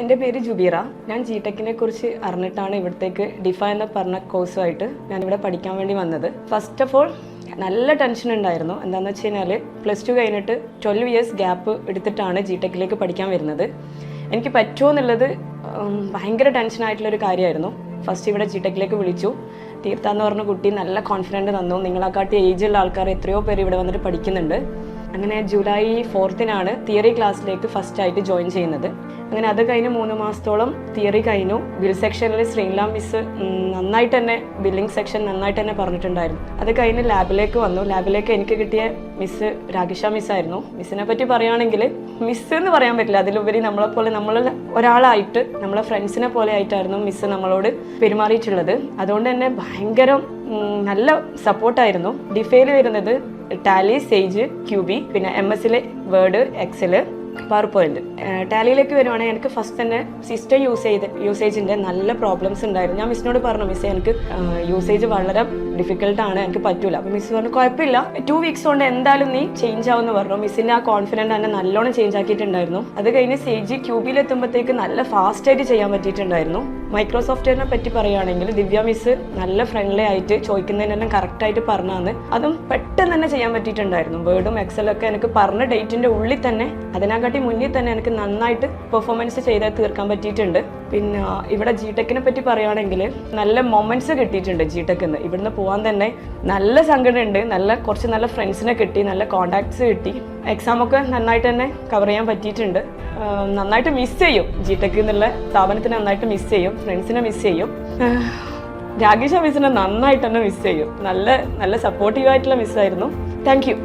എന്റെ പേര് ജുബീറ. ഞാൻ ജി ടെക്കിനെ കുറിച്ച് അറിഞ്ഞിട്ടാണ് ഇവിടത്തേക്ക് ഡിഫ എന്ന് പറഞ്ഞ കോഴ്സുമായിട്ട് ഇവിടെ പഠിക്കാൻ വേണ്ടി വന്നത്. ഫസ്റ്റ് ഓഫ് ഓൾ നല്ല ടെൻഷൻ ഉണ്ടായിരുന്നു. എന്താണെന്ന് വെച്ച് കഴിഞ്ഞാൽ പ്ലസ് ടു കഴിഞ്ഞിട്ട് ട്വൽവ് ഇയേഴ്സ് ഗ്യാപ്പ് എടുത്തിട്ടാണ് ജി ടെക്കിലേക്ക് പഠിക്കാൻ വരുന്നത്. എനിക്ക് പറ്റുമോ എന്നുള്ളത് ഭയങ്കര ടെൻഷനായിട്ടുള്ളൊരു കാര്യമായിരുന്നു. ഫസ്റ്റ് ഇവിടെ ജി ടെക്കിലേക്ക് വിളിച്ചു. തീർത്ഥ എന്ന് പറഞ്ഞ കുട്ടി നല്ല കോൺഫിഡന്റ് തന്നു. നിങ്ങളെക്കാട്ടി ഏജുള്ള ആൾക്കാർ എത്രയോ പേര് ഇവിടെ വന്നിട്ട് പഠിക്കുന്നുണ്ട്. അങ്ങനെ ജൂലൈ ഫോർത്തിനാണ് തിയറി ക്ലാസ്സിലേക്ക് ഫസ്റ്റ് ആയിട്ട് ജോയിൻ ചെയ്യുന്നത്. അങ്ങനെ അത് കഴിഞ്ഞ് മൂന്ന് മാസത്തോളം തിയറി കഴിഞ്ഞു. ബിൽ സെക്ഷനിൽ ശ്രീല മിസ് നന്നായിട്ട് തന്നെ ബില്ലിംഗ് സെക്ഷൻ നന്നായിട്ട് തന്നെ പറഞ്ഞിട്ടുണ്ടായിരുന്നു. അത് കഴിഞ്ഞ് ലാബിലേക്ക് വന്നു. ലാബിലേക്ക് എനിക്ക് കിട്ടിയ മിസ് രാഗിഷ മിസ്സായിരുന്നു മിസ്സിനെ പറ്റി പറയുകയാണെങ്കിൽ മിസ് എന്ന് പറയാൻ പറ്റില്ല. അതിലുപരി നമ്മളെപ്പോലെ നമ്മൾ ഒരാളായിട്ട് നമ്മളെ ഫ്രണ്ട്സിനെ പോലെ ആയിട്ടായിരുന്നു മിസ് നമ്മളോട് പെരുമാറിയിട്ടുള്ളത്. അതുകൊണ്ട് തന്നെ ഭയങ്കര നല്ല സപ്പോർട്ടായിരുന്നു ഡിഫയിൽ വരുന്നത് ടാലി സേജ് ക്യൂബി പിന്നെ എം എസിലെ വേർഡ് എക്സൽ പവർ പോയിന്റ് ടാലിയിലേക്ക് വരുവാണെങ്കിൽ എനിക്ക് ഫസ്റ്റ് തന്നെ സിസ്റ്റം യൂസ് ചെയ്ത് യൂസേജിന്റെ നല്ല പ്രോബ്ലംസ് ഉണ്ടായിരുന്നു. ഞാൻ മിസ്സിനോട് പറഞ്ഞു മിസ്സേ എനിക്ക് യൂസേജ് വളരെ ഡിഫിക്കൽട്ടാണ് എനിക്ക് പറ്റൂല. അപ്പോൾ മിസ് പറഞ്ഞു കുഴപ്പമില്ല. ടു വീക്സ് കൊണ്ട് എന്തായാലും നീ ചേഞ്ച് ആവുമെന്ന് പറഞ്ഞു. മിസ്സിന്റെ ആ കോൺഫിഡന്റ് തന്നെ നല്ലോണം ചേഞ്ച് ആക്കിയിട്ടുണ്ടായിരുന്നു. അത് കഴിഞ്ഞ് സേജ് ക്യൂബിൽ എത്തുമ്പോഴത്തേക്ക് നല്ല ഫാസ്റ്റ് ആയിട്ട് ചെയ്യാൻ പറ്റിയിട്ടുണ്ടായിരുന്നു. മൈക്രോസോഫ്റ്റ്വെയറിനെ പറ്റി പറയുകയാണെങ്കിൽ ദിവ്യ മിസ് നല്ല ഫ്രണ്ട്ലി ആയിട്ട് ചോദിക്കുന്നതിനെല്ലാം കറക്റ്റ് ആയിട്ട് പറഞ്ഞാന്ന്. അതും പെട്ടെന്ന് തന്നെ ചെയ്യാൻ പറ്റിയിട്ടുണ്ടായിരുന്നു. വേർഡും എക്സലൊക്കെ എനിക്ക് പറഞ്ഞ ഡേറ്റിന്റെ ഉള്ളിൽ തന്നെ അതിനെക്കാട്ടി മുന്നിൽ തന്നെ എനിക്ക് നന്നായിട്ട് പെർഫോമൻസ് ചെയ്ത് തീർക്കാൻ പറ്റിയിട്ടുണ്ട്. പിന്നെ ഇവിടെ ജി ടെക്കിനെ പറ്റി പറയുകയാണെങ്കിൽ നല്ല മൊമെന്റ്സ് കിട്ടിയിട്ടുണ്ട് ജി ടെക്കിന്ന് ഇവിടുന്ന് പോകാൻ തന്നെ നല്ല സംഘടനയുണ്ട് നല്ല കുറച്ച് നല്ല ഫ്രണ്ട്സിനെ കിട്ടി നല്ല കോണ്ടാക്ട്സ് കിട്ടി. എക്സാം ഒക്കെ നന്നായിട്ട് തന്നെ കവർ ചെയ്യാൻ പറ്റിയിട്ടുണ്ട്. നന്നായിട്ട് മിസ് ചെയ്യും ജി ടെക്കിൽ എന്നുള്ള സ്ഥാപനത്തിന് നന്നായിട്ട് മിസ് ചെയ്യും ഫ്രണ്ട്സിനെ മിസ് ചെയ്യും. രാഗേഷ് മിസ്സിനെ നന്നായിട്ട് തന്നെ മിസ് ചെയ്യും. നല്ല നല്ല സപ്പോർട്ടീവ് ആയിട്ടുള്ള മിസ്സായിരുന്നു താങ്ക് യു